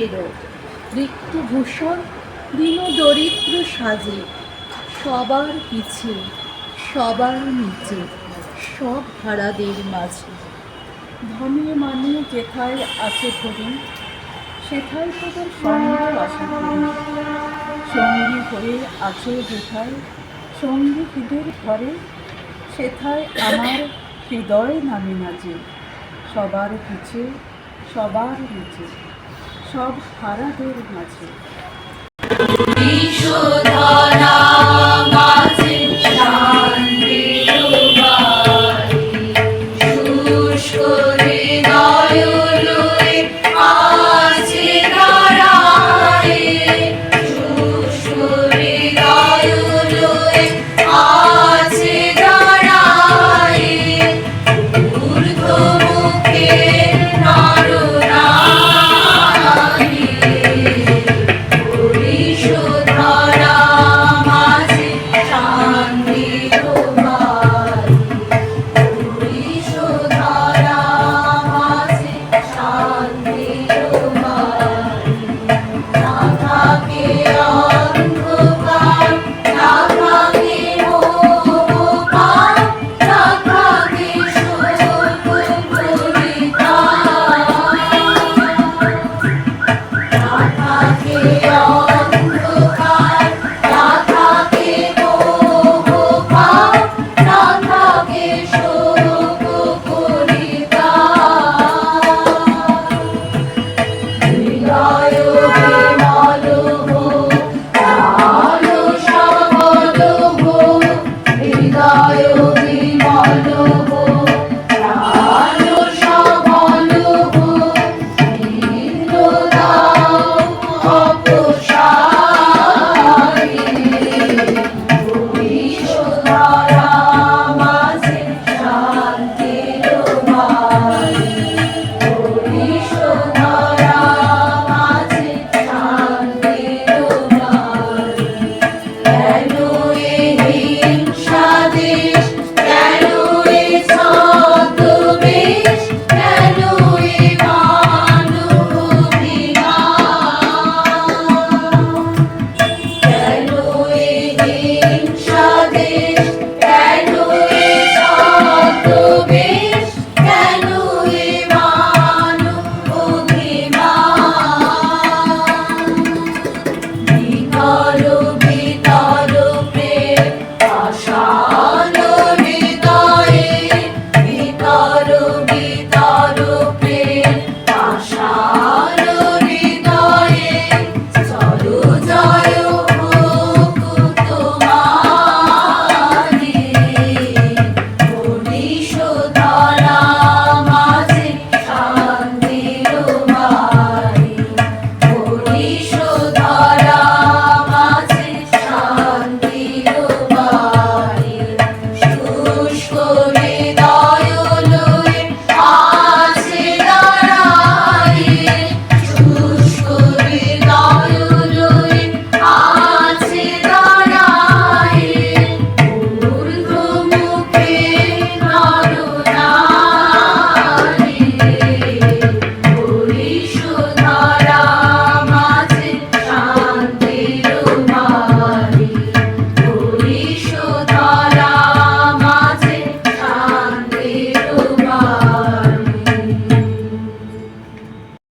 যেথায় তুমি ফেরো রিক্ত ভূষণ দীন দরিদ্র সাজে, সবার পিছে, সবার নিচে, সব ভাড়াদের মাঝে। ধনে মানে যেথায় আছে ধরি সেথায় তোদের সঙ্গে আশা করি। সঙ্গী হয়ে আছে যেথায়, সঙ্গী হৃদের ঘরে, সেথায় আমার হৃদয় নামে নাচে। সবার পিছে, সবার নিচে। সব হারাদের মাঝে। বিশুদ্ধনা